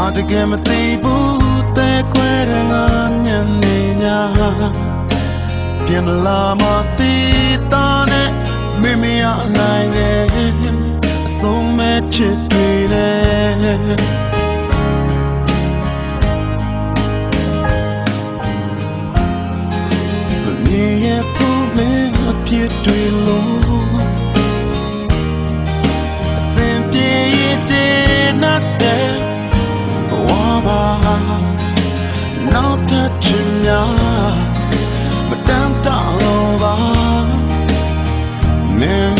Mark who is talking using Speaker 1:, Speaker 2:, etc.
Speaker 1: ငါတကယ်မသိဘူးတဲခွဲတဲ့ငါညနေညာပြန်လာမသိတော့နဲ့မိမရနိုင်ရဲ့အဆုံးမဲ့ချစ်တွေနဲ့မြင်ရဖို့မင်းအပြ တတ်ချင်များမတမ်းတောင်းပါနင်း